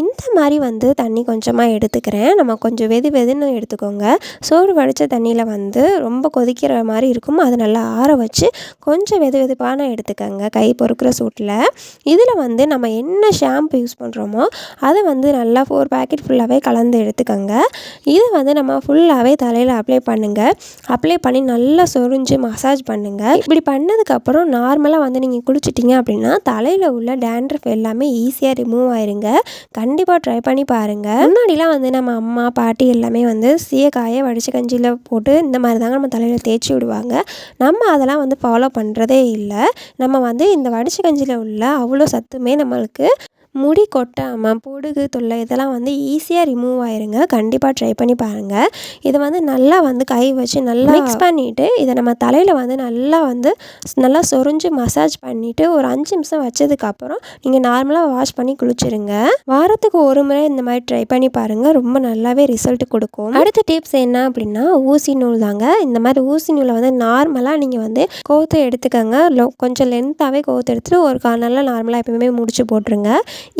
Speaker 2: இந்த மாதிரி வந்து தண்ணி கொஞ்சமாக எடுத்துக்கிறேன். நம்ம கொஞ்சம் வெது வெதுன்னு எடுத்துக்கோங்க. சோறு வடித்த தண்ணியில் வந்து ரொம்ப கொதிக்கிற மாதிரி இருக்கும் அதை நல்லா ஆற வச்சு கொஞ்சம் வெது வெதுப்பான எடுத்துக்கோங்க கை பொறுக்கிற சூட்டில். இதில் வந்து நம்ம என்ன ஷாம்பு யூஸ் பண்ணுறோமோ அதை வந்து நல்லா ஃபோர் பேக்கெட் ஃபுல்லாகவே கலந்து எடுத்துக்கோங்க. இதை வந்து நம்ம ஃபுல்லாகவே தலையில் அப்ளை பண்ணுங்கள் அப்ளை பண்ணி நல்லா சொரிஞ்சு மசாஜ் பண்ணுங்கள் இப்படி பண்ணதுக்கப்புறம் நார்மலாக வந்து நீங்கள் குளிச்சிட்டிங்க அப்படின்னா தலையில் உள்ள டேண்ட்ரஃப் எல்லாமே ஈஸியாக ரிமூவ் ஆயிருங்க. கண்டிப்பாக ட்ரை பண்ணி பாருங்கள் முன்னாடிலாம் வந்து நம்ம அம்மா பாட்டி எல்லாமே வந்து சீயக்காயை வடிச்சு கஞ்சியில் போட்டு இந்த மாதிரி தாங்க நம்ம தலையில் தேய்ச்சி விடுவாங்க. நம்ம அதெல்லாம் வந்து ஃபாலோ பண்ணுறதே இல்லை. நம்ம வந்து இந்த வடிச்ச கஞ்சியில் உள்ள அவ்வளோ சத்துமே நம்மளுக்கு முடி கொட்டாமல் பொடுகு தொல்லை இதெல்லாம் வந்து ஈஸியாக ரிமூவ் ஆயிருங்க. கண்டிப்பாக ட்ரை பண்ணி பாருங்கள் இதை வந்து நல்லா வந்து கை வச்சு நல்லா மிக்ஸ் பண்ணிவிட்டு இதை நம்ம தலையில் வந்து நல்லா வந்து நல்லா சொரிஞ்சு மசாஜ் பண்ணிவிட்டு ஒரு அஞ்சு நிமிஷம் வச்சதுக்கப்புறம் நீங்கள் நார்மலாக வாஷ் பண்ணி குளிச்சிருங்க. வாரத்துக்கு ஒரு முறை இந்த மாதிரி ட்ரை பண்ணி பாருங்கள் ரொம்ப நல்லாவே ரிசல்ட் கொடுக்கும். அடுத்த டிப்ஸ் என்ன அப்படின்னா ஊசி நூல் தாங்க. இந்த மாதிரி ஊசி நூலை வந்து நார்மலாக நீங்கள் வந்து கோத்து எடுத்துக்கோங்க. கொஞ்சம் லென்த்தாகவே கோத்து எடுத்துகிட்டு ஒரு கார்னரில் நார்மலாக எப்பயுமே முடிச்சு போட்டுருங்க.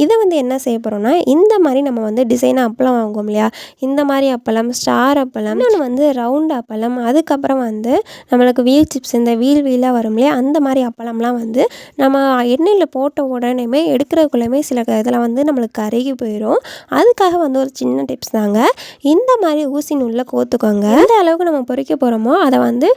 Speaker 2: இதை வந்து என்ன செய்ய போகிறோம்னா இந்த மாதிரி நம்ம வந்து டிசைனாக அப்பளம் வாங்குவோம் இல்லையா? இந்த மாதிரி அப்பளம் ஸ்டார் அப்பளம் இன்னொன்று வந்து ரவுண்ட் அப்பளம் அதுக்கப்புறம் வந்து நம்மளுக்கு வீல் சிப்ஸ் இந்த வீல் வீலாக வரும் இல்லையா? அந்த மாதிரி அப்பளம்லாம் வந்து நம்ம எண்ணெயில் போட்ட உடனேமே எடுக்கிறதுக்குள்ளேயுமே சில இதெல்லாம் வந்து நம்மளுக்கு கருகி போயிடும் அதுக்காக வந்து ஒரு சின்ன டிப்ஸ் தாங்க. இந்த மாதிரி ஊசி நூலில் கோத்துக்கோங்க. எந்த அளவுக்கு நம்ம பொறிக்க போகிறோமோ அதை வந்து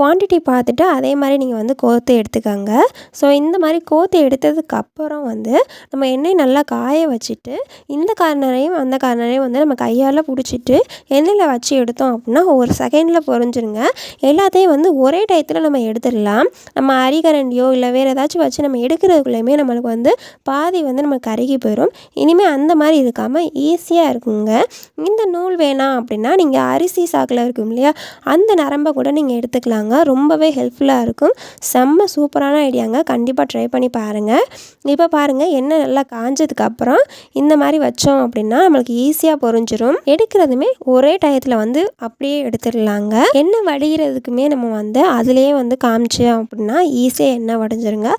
Speaker 2: குவான்டிட்டி பார்த்துட்டு அதே மாதிரி நீங்கள் வந்து கோத்து எடுத்துக்கோங்க. ஸோ இந்த மாதிரி கோத்து எடுத்ததுக்கு அப்புறம் வந்து நம்ம எண்ணெய் நல்லா காய வச்சுட்டு இந்த கார்னரையும் அந்த கார்னரையும் வந்து நம்ம கையால் பிடிச்சிட்டு எண்ணெயில் வச்சு எடுத்தோம் அப்படின்னா ஒரு செகண்டில் பொறிஞ்சிருங்க எல்லாத்தையும் வந்து ஒரே டயத்தில் நம்ம எடுத்துடலாம். நம்ம அரிகரண்டியோ இல்லை வேறு ஏதாச்சும் வச்சு நம்ம எடுக்கிறதுக்குள்ளேயுமே நம்மளுக்கு வந்து பாதி வந்து நம்ம கருகி போயிடும் இனிமேல் அந்த மாதிரி இருக்காமல் ஈஸியாக இருக்குங்க. இந்த நூல் வேணாம் அப்படின்னா நீங்கள் அரிசி சாக்கில் இருக்கும் இல்லையா அந்த நரம்பை கூட நீங்கள் எடுத்துக்கலாங்க. ரொம்பவே ஹெல்ப்ஃபுல்லாக இருக்கும். செம்ம சூப்பரான ஐடியாங்க கண்டிப்பாக ட்ரை பண்ணி பாருங்கள் இப்போ பாருங்கள் என்ன நல்லா காஞ்சதுக்கப்புறம் இந்த மாதிரி வச்சோம் அப்படின்னா நம்மளுக்கு ஈஸியாக பொறிஞ்சிரும் எடுக்கிறதுமே ஒரே டயத்தில் வந்து அப்படியே எடுத்துடலாங்க. எண்ணெய் வடிகிறதுக்குமே நம்ம வந்து அதுலேயே வந்து காமிச்சோம் அப்படின்னா ஈஸியாக எண்ணெய் வடிஞ்சிருங்க.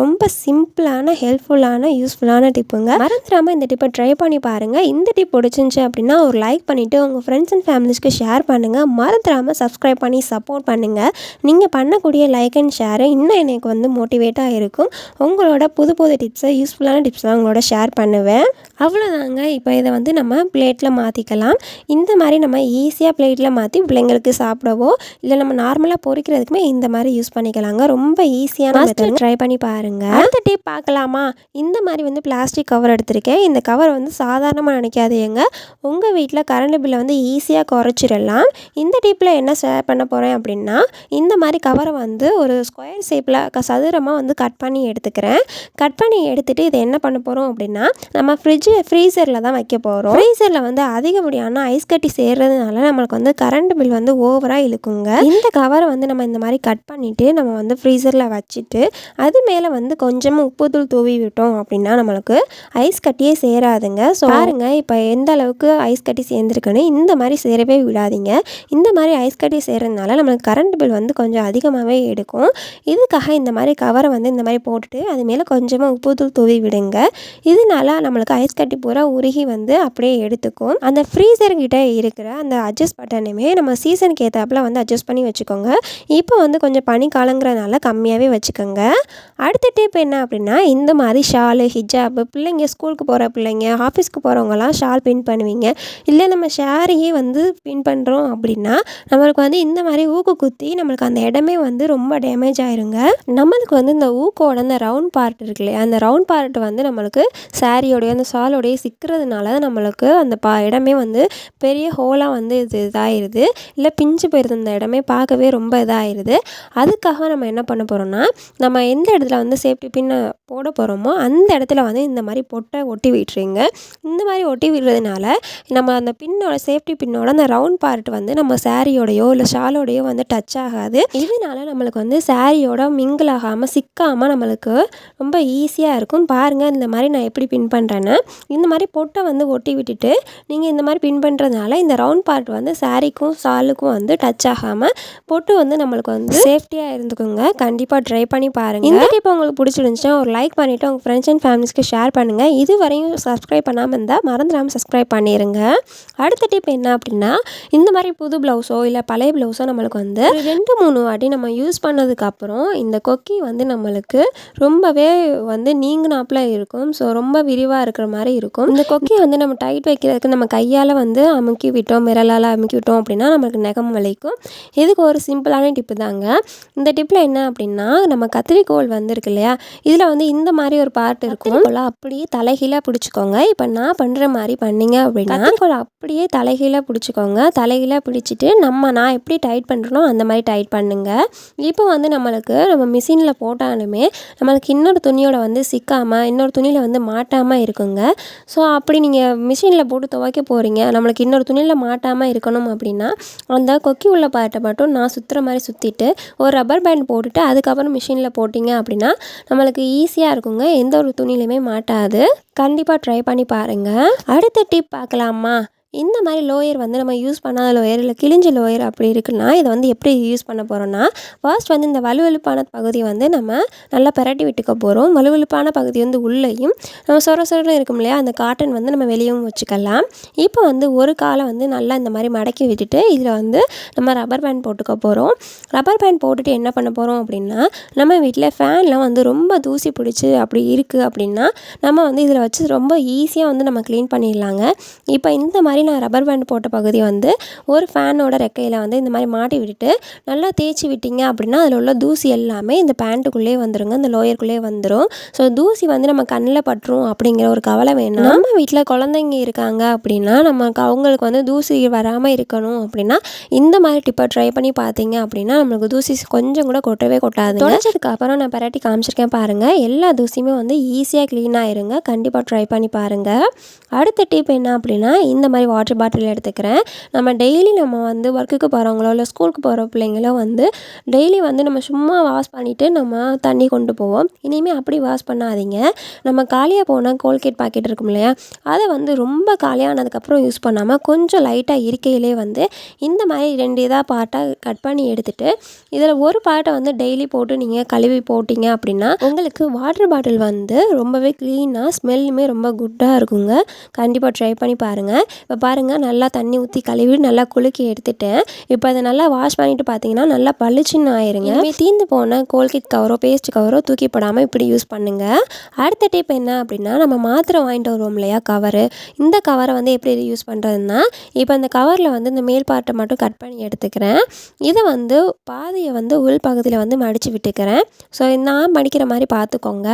Speaker 2: ரொம்ப சிம்பிளான ஹெல்ப்ஃபுல்லான யூஸ்ஃபுல்லான டிப்புங்க. மறந்துடாமல் இந்த டிப்பை ட்ரை பண்ணி பாருங்கள் இந்த டிப் பிடிச்சிருந்துச்சு அப்படின்னா ஒரு லைக் பண்ணிவிட்டு உங்கள் ஃப்ரெண்ட்ஸ் அண்ட் ஃபேமிலிஸ்க்கு ஷேர் பண்ணுங்கள் மறந்துடாமல் சப்ஸ்கிரைப் பண்ணி சப்போர்ட் பண்ணுங்கள் நீங்கள் பண்ணக்கூடிய லைக் அண்ட் ஷேரு இன்னும் எனக்கு வந்து மோட்டிவேட்டாக இருக்கும். உங்களோட புது புது டிப்ஸை யூஸ்ஃபுல்லான டிப்ஸ்லாம் உங்களோட ஷேர் பண்ணுவேன். அவ்வளோதாங்க இப்போ இதை வந்து நம்ம பிளேட்டில் மாற்றிக்கலாம் இந்த மாதிரி நம்ம ஈஸியாக பிளேட்டில் மாற்றி பிள்ளைங்களுக்கு சாப்பிடவோ இல்லை நம்ம நார்மலாக பொரிக்கிறதுக்குமே இந்த மாதிரி யூஸ் பண்ணிக்கலாங்க. ரொம்ப ஈஸியான ட்ரை பண்ணி பாருங்கள் அடுத்த டிப் பார்க்கலாமா? இந்த மாதிரி வந்து பிளாஸ்டிக் கவர் எடுத்திருக்கேன். இந்த கவர் வந்து சாதாரணமாக நினைக்காதீங்க. உங்கள் வீட்டில் கரண்ட் பில்லை வந்து ஈஸியாக குறைச்சிடலாம். இந்த டிப்பில் என்ன ஷேர் பண்ண போகிறேன் அப்படின்னா இந்த மாதிரி கவரை வந்து ஒரு ஸ்கொயர் ஷேப்பில் சதுரமாக வந்து கட் பண்ணி எடுத்துக்கிறேன். கட் பண்ணி எடுத்துகிட்டு இதை என்ன பண்ண போகிறோம் அப்படின்னா நம்ம ஃப்ரிட்ஜு ஃப்ரீசரில் தான் வைக்க போகிறோம் ஃப்ரீசரில் வந்து அதிகப்படியான ஐஸ் கட்டி சேர்றதுனால நம்மளுக்கு வந்து கரண்ட் பில் வந்து ஓவராக இழுக்குங்க. இந்த கவரை வந்து நம்ம இந்த மாதிரி கட் பண்ணிவிட்டு நம்ம வந்து ஃப்ரீசரில் வச்சுட்டு அது மேலே வந்து கொஞ்சமாக உப்புத்தூள் தூவி விட்டோம் அப்படின்னா நம்மளுக்கு ஐஸ் கட்டியே சேராதுங்க. ஸோ பாருங்க இப்போ எந்த அளவுக்கு ஐஸ் கட்டி சேர்ந்துருக்குன்னு இந்த மாதிரி சேரவே விடாதீங்க. இந்த மாதிரி ஐஸ் கட்டி சேர்றதுனால நம்மளுக்கு கரண்ட் பில் வந்து கொஞ்சம் அதிகமாகவே எடுக்கும். இதுக்காக இந்த மாதிரி கவரை வந்து இந்த மாதிரி போட்டுட்டு அது மேலே கொஞ்சமாக உப்புத்தூள் தூவி விடுங்க. இதனால நம்மளுக்கு ஐஸ் கட்டி பூரா உருகி வந்து அப்படியே எடுத்துக்கும். அந்த ஃப்ரீசர்கிட்ட இருக்கிற அந்த அட்ஜஸ்ட் பட்டனுமே நம்ம சீசனுக்கு ஏற்றாப்புல வந்து அட்ஜஸ்ட் பண்ணி வச்சுக்கோங்க. இப்போ வந்து கொஞ்சம் பனி காலங்கிறனால கம்மியாகவே வச்சுக்கோங்க. அடுத்த டிப் என்ன அப்படின்னா இந்த மாதிரி ஷாலு ஹிஜாப் பிள்ளைங்க ஸ்கூலுக்கு போகிற பிள்ளைங்க ஆஃபீஸ்க்கு போகிறவங்கலாம் ஷால் பின் பண்ணுவீங்க. இல்லை நம்ம ஷேரையே வந்து பின் பண்ணுறோம் அப்படின்னா நம்மளுக்கு வந்து இந்த மாதிரி ஊக்கு குத்தி நம்மளுக்கு அந்த இடமே வந்து ரொம்ப டேமேஜ் ஆயிருங்க. நம்மளுக்கு வந்து இந்த ஊக்கோட அந்த ரவுண்ட் பார்ட் இருக்கு இல்லையா அந்த ரவுண்ட் பார்ட் வந்து நம்மளுக்கு சாரியோடைய அந்த ஷாலோடைய சிக்கிறதுனால நம்மளுக்கு அந்த பா இடமே வந்து பெரிய ஹோலாக வந்து இது இதாகிடுது இல்லை பிஞ்சு போயிருது அந்த இடமே பார்க்கவே ரொம்ப இதாகிடுது அதுக்காக நம்ம என்ன பண்ண போகிறோம்னா நம்ம எந்த இடத்துல வந்து சேஃப்டி பின்னை போட போகிறோமோ அந்த இடத்துல வந்து இந்த மாதிரி பொட்டை ஒட்டி விட்டுருங்க. இந்த மாதிரி ஒட்டி விடுறதுனால நம்ம அந்த பின்னோட சேஃப்டி பின்னோட அந்த ரவுண்ட் பார்ட் வந்து நம்ம சாரியோடையோ இல்லை ஷாலோடையோ வந்து டச் ஆகாது. இதனால நம்மளுக்கு வந்து சாரியோட மிங்கிள் ஆகாமல் சிக்காமல் நம்மளுக்கு ரொம்ப ஈஸியாக இருக்கும். பாருங்கள் இந்த மாதிரி நான் எப்படி பின் பண்ணுறேன்னு இந்த மாதிரி பொட்டை வந்து ஒட்டி விட்டுட்டு நீங்கள் இந்த மாதிரி பின் பண்ணுறதுனால இந்த ரவுண்ட் பார்ட் வந்து சாரிக்கும் ஷாலுக்கும் வந்து டச் ஆகாமல் பொட்டு வந்து நம்மளுக்கு வந்து சேஃப்டியாக இருந்துக்குங்க. கண்டிப்பாக ட்ரை பண்ணி பாருங்கள் இந்த டிப் உங்களுக்கு பிடிச்சிருந்துச்சுன்னா ஒரு லைக் பண்ணிவிட்டு உங்கள் ஃப்ரெண்ட்ஸ் அண்ட் ஃபேமிலிஸ்க்கு ஷேர் பண்ணுங்கள் இது வரையும் சப்ஸ்கிரைப் பண்ணாமல் இருந்தால் மறந்துடாமல் சப்ஸ்கிரைப் பண்ணிடுங்க அடுத்த டிப் என்ன அப்படின்னா இந்த மாதிரி புது ப்ளவுஸோ இல்லை பழைய ப்ளவுஸோ நம்மளுக்கு வந்து ரெண்டு மூணு வாட்டி நம்ம யூஸ் பண்ணதுக்கப்புறம் இந்த கொக்கி வந்து நம்மளுக்கு ரொம்பவே வந்து நீங்கினாப்புல இருக்கும். ஸோ ரொம்ப விரிவாக இருக்கிற மாதிரி இருக்கும். இந்த கொக்கியை வந்து நம்ம டைட் வைக்கிறதுக்கு நம்ம கையால் வந்து அமுக்கி விட்டோம் மிரலால் அமுக்கி விட்டோம் அப்படின்னா நம்மளுக்கு நெகம் வலிக்கும். இதுக்கு ஒரு சிம்பிளான டிப்பு தாங்க. இந்த டிப்பில் என்ன அப்படின்னா நம்ம கத்திரிக்கோல் வந்துருக்கு இல்லையா? இதில் வந்து இந்த மாதிரி ஒரு பார்ட் இருக்கும். அப்படியே தலைகீழாக பிடிச்சிக்கோங்க. இப்போ நான் பண்ணுற மாதிரி பண்ணிங்க அப்படின்னா கத்திரிக்கோலை அப்படியே தலைகீழாக பிடிச்சிக்கோங்க. தலைகீழாக பிடிச்சிட்டு நம்ம நான் எப்படி டைட் பண்ணுறனோ அந்த மாதிரி டைட் பண்ணுங்க. இப்போ வந்து நம்மளுக்கு நம்ம மிஷினில் போட்டாலுமே நம்மளுக்கு இன்னொரு துணியோட வந்து சிக்காமல் இன்னொரு துணியில் வந்து மாட்டாமல் இருக்குங்க. ஸோ அப்படி நீங்கள் மிஷினில் போட்டு துவைக்க போகிறீங்க நம்மளுக்கு இன்னொரு துணியில் மாட்டாமல் இருக்கணும் அப்படின்னா அந்த கொக்கி உள்ள பார்ட்டை மட்டும் நான் சுற்றுற மாதிரி சுற்றிட்டு ஒரு ரப்பர் பேண்ட் போட்டுட்டு அதுக்கப்புறம் மிஷினில் போட்டிங்க அப்படின்னா நம்மளுக்கு ஈஸியாக இருக்குங்க. எந்த ஒரு துணியிலையுமே மாட்டாது. கண்டிப்பாக ட்ரை பண்ணி பாருங்கள் அடுத்த டிப் பார்க்கலாமா? இந்த மாதிரி லோயர் வந்து நம்ம யூஸ் பண்ணாத லோயர் இல்லை கிழிஞ்ச லோயர் அப்படி இருக்குன்னா இதை வந்து எப்படி யூஸ் பண்ண போகிறோம்னா ஃபர்ஸ்ட் வந்து இந்த வலுவலுப்பான பகுதி வந்து நம்ம நல்லா பிரட்டி விட்டுக்க போகிறோம் வலுவலுப்பான பகுதி வந்து உள்ளேயும் நம்ம சொர சொரன்னு இருக்கும் இல்லையா அந்த காட்டன் வந்து நம்ம வெளியும் வச்சுக்கலாம். இப்போ வந்து ஒரு காலை வந்து நல்லா இந்த மாதிரி மடக்கி விட்டுட்டு இதில் வந்து நம்ம ரப்பர் பேண்ட் போட்டுக்க போகிறோம் ரப்பர் பேண்ட் போட்டுட்டு என்ன பண்ண போகிறோம் அப்படின்னா நம்ம வீட்டில் ஃபேன்லாம் வந்து ரொம்ப தூசி பிடிச்சி அப்படி இருக்குது அப்படின்னா நம்ம வந்து இதில் வச்சு ரொம்ப ஈஸியாக வந்து நம்ம க்ளீன் பண்ணிடலாங்க. இப்போ இந்த மாதிரி நான் ரப்பர் பேண்ட் போட்ட பகுதி வந்து ஒரு ஃபேனோட ரெக்கையில் வந்து இந்த மாதிரி மாட்டி விட்டுட்டு நல்லா தேய்ச்சி விட்டீங்க அப்படின்னா அதில் உள்ள தூசி எல்லாமே இந்த பேண்ட்டுக்குள்ளேயே வந்துருங்க. இந்த லோயருக்குள்ளேயே வந்துடும் ஸோ தூசி வந்து நம்ம கண்ணில் பட்டுரும் அப்படிங்கிற ஒரு கவலை வேணும். நம்ம வீட்டில் குழந்தைங்க இருக்காங்க அப்படின்னா நமக்கு அவங்களுக்கு வந்து தூசி வராமல் இருக்கணும் அப்படின்னா இந்த மாதிரி டிப்பை ட்ரை பண்ணி பார்த்தீங்க அப்படின்னா நம்மளுக்கு தூசி கொஞ்சம் கூட கொட்டவே கொட்டாது தொடச்சதுக்கு அப்புறம் நான் பரட்டி காமிச்சிருக்கேன் பாருங்கள் எல்லா தூசியுமே வந்து ஈஸியாக க்ளீன் ஆயிருங்க. கண்டிப்பாக ட்ரை பண்ணி பாருங்கள் அடுத்த டிப் என்ன அப்படின்னா இந்த மாதிரி வாட்டர் பாட்டில் எடுத்துக்கிறேன். நம்ம டெய்லி நம்ம வந்து ஒர்க்குக்கு போகிறவங்களோ இல்லை ஸ்கூலுக்கு போகிற பிள்ளைங்களோ வந்து டெய்லி வந்து நம்ம சும்மா வாஷ் பண்ணிவிட்டு நம்ம தண்ணி கொண்டு போவோம். இனிமேல் அப்படி வாஷ் பண்ணாதீங்க. நம்ம காலியாக போனால் கோல்கேட் பாக்கெட் இருக்கும் இல்லையா அதை வந்து ரொம்ப காலியானதுக்கப்புறம் யூஸ் பண்ணாமல் கொஞ்சம் லைட்டாக இருக்கையிலே வந்து இந்த மாதிரி ரெண்டு இதாக பார்ட்டாக கட் பண்ணி எடுத்துகிட்டு இதில் ஒரு பார்ட்டை வந்து டெய்லி போட்டு நீங்கள் கழுவி போட்டிங்க அப்படின்னா உங்களுக்கு வாட்டர் பாட்டில் வந்து ரொம்பவே க்ளீனாக ஸ்மெல்லுமே ரொம்ப குட்டாக இருக்குங்க. கண்டிப்பாக ட்ரை பண்ணி பாருங்கள் இப்போ பாருங்கள் நல்லா தண்ணி ஊற்றி கழுவி நல்லா குலுக்கி எடுத்துட்டேன். இப்போ அதை நல்லா வாஷ் பண்ணிட்டு பார்த்தீங்கன்னா நல்லா பளிச்சுன்னு ஆயிருங்க. தீர்ந்து தீந்து போன கோல்கேட் கவரோ பேஸ்ட் கவரோ தூக்கி போடாமல் இப்படி யூஸ் பண்ணுங்கள் அடுத்த டிப் என்ன அப்படின்னா நம்ம மாத்திரை வாங்கிட்டு வருவோம் இல்லையா கவரு இந்த கவரை வந்து எப்படி யூஸ் பண்ணுறதுன்னா இப்போ அந்த கவரில் வந்து இந்த மேல் பார்ட்டை மட்டும் கட் பண்ணி எடுத்துக்கிறேன். இதை வந்து பாதையை வந்து உள் பகுதியில் வந்து மடித்து விட்டுக்கிறேன். ஸோ நான் மடிக்கிற மாதிரி பார்த்துக்கோங்க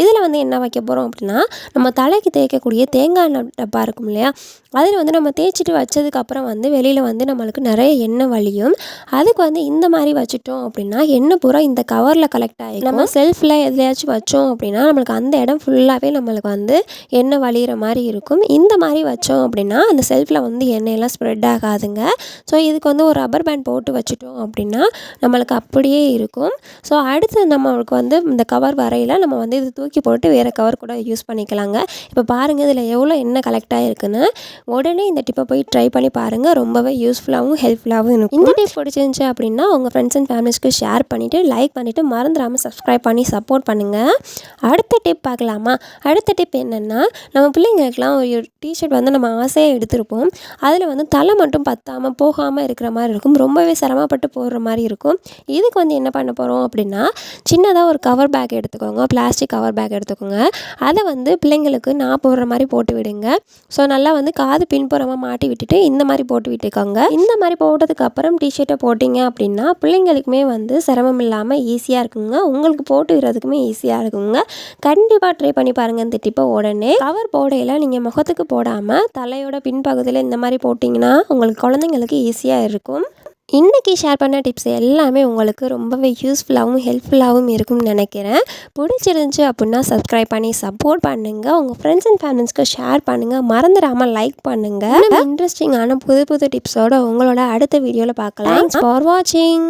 Speaker 2: இதில் வந்து என்ன வைக்க போகிறோம் அப்படின்னா நம்ம தலைக்கு தேய்க்கக்கூடிய தேங்காய் டப்பா இருக்கும் இல்லையா அதில் வந்து நம்ம தேய்ச்சிட்டு வச்சதுக்கப்புறம் வந்து வெளியில் வந்து நம்மளுக்கு நிறைய எண்ணெய் வழியும். அதுக்கு வந்து இந்த மாதிரி வச்சுட்டோம் அப்படின்னா எண்ணெய் பூரா இந்த கவரில் கலெக்ட் ஆகி நம்ம செல்ஃபில் எதுலையாச்சும் வச்சோம் அப்படின்னா நம்மளுக்கு அந்த இடம் ஃபுல்லாகவே நம்மளுக்கு வந்து எண்ணெய் வலிகிற மாதிரி இருக்கும். இந்த மாதிரி வச்சோம் அப்படின்னா அந்த செல்ஃபில் வந்து எண்ணெயெல்லாம் ஸ்ப்ரெட் ஆகாதுங்க. ஸோ இதுக்கு வந்து ஒரு ரப்பர் பேண்ட் போட்டு வச்சுட்டோம் அப்படின்னா நம்மளுக்கு அப்படியே இருக்கும். ஸோ அடுத்து நம்மளுக்கு வந்து இந்த கவர் வரையில் நம்ம வந்து இது தூக்கி போட்டு வேறு கவர் கூட யூஸ் பண்ணிக்கலாங்க. இப்போ பாருங்கள் இதில் எவ்வளோ எண்ணெய் கலெக்ட் ஆகிருக்குன்னு உடனே உடனே இந்த டிப்பை போய் ட்ரை பண்ணி பாருங்கள் ரொம்பவே யூஸ்ஃபுல்லாகவும் ஹெல்ப்ஃபுல்லாகவும் இருக்கும். இந்த டிப் பிடிச்சிருந்துச்சு அப்படின்னா உங்கள் ஃப்ரெண்ட்ஸ் அண்ட் ஃபேமிலிஸ்க்கு ஷேர் பண்ணிவிட்டு லைக் பண்ணிவிட்டு மறந்துடாமல் சப்ஸ்கிரைப் பண்ணி சப்போர்ட் பண்ணுங்கள் அடுத்த டிப் பார்க்கலாமா? அடுத்த டிப் என்னென்னா நம்ம பிள்ளைங்களுக்குலாம் ஒரு டிஷர்ட் வந்து நம்ம ஆசையாக எடுத்திருப்போம். அதில் வந்து தலை மட்டும் பத்தாமல் போகாமல் இருக்கிற மாதிரி இருக்கும். ரொம்பவே சிரமப்பட்டு போடுற மாதிரி இருக்கும். இதுக்கு வந்து என்ன பண்ண போகிறோம் அப்படின்னா சின்னதாக ஒரு கவர் பேக் எடுத்துக்கோங்க. பிளாஸ்டிக் கவர் பேக் எடுத்துக்கோங்க. அதை வந்து பிள்ளைங்களுக்கு நான் போடுற மாதிரி போட்டு விடுங்க. ஸோ நல்லா வந்து காது பின் பின்புறமாக மாட்டி விட்டுட்டு இந்த மாதிரி போட்டு விட்டுக்கோங்க. இந்த மாதிரி போட்டதுக்கு அப்புறம் டிஷர்ட்டை போட்டிங்க அப்படின்னா பிள்ளைங்களுக்குமே வந்து சிரமம் இல்லாமல் ஈஸியாக இருக்குங்க. உங்களுக்கு போட்டு விடுறதுக்குமே ஈஸியாக இருக்குங்க. கண்டிப்பாக ட்ரை பண்ணி பாருங்கள் இந்த டிப்பை உடனே. கவர் போடையில் நீங்கள் முகத்துக்கு போடாமல் தலையோட பின்பகுதியில் இந்த மாதிரி போட்டிங்கன்னா உங்களுக்கு குழந்தைங்களுக்கு ஈஸியாக இருக்கும். இன்றைக்கி ஷேர் பண்ண டிப்ஸ் எல்லாமே உங்களுக்கு ரொம்பவே யூஸ்ஃபுல்லாகவும் ஹெல்ப்ஃபுல்லாகவும் இருக்கும்னு நினைக்கிறேன். பிடிச்சிருந்துச்சி அப்படின்னா சப்ஸ்கிரைப் பண்ணி சப்போர்ட் பண்ணுங்கள் உங்கள் ஃப்ரெண்ட்ஸ் அண்ட் ஃபேமிலிஸ்க்கு ஷேர் பண்ணுங்கள் மறந்துடாமல் லைக் பண்ணுங்கள் இன்ட்ரெஸ்டிங்கான புது புது டிப்ஸோட உங்களோட அடுத்த வீடியோவில் பார்க்கலாம். ஃபார் வாட்சிங்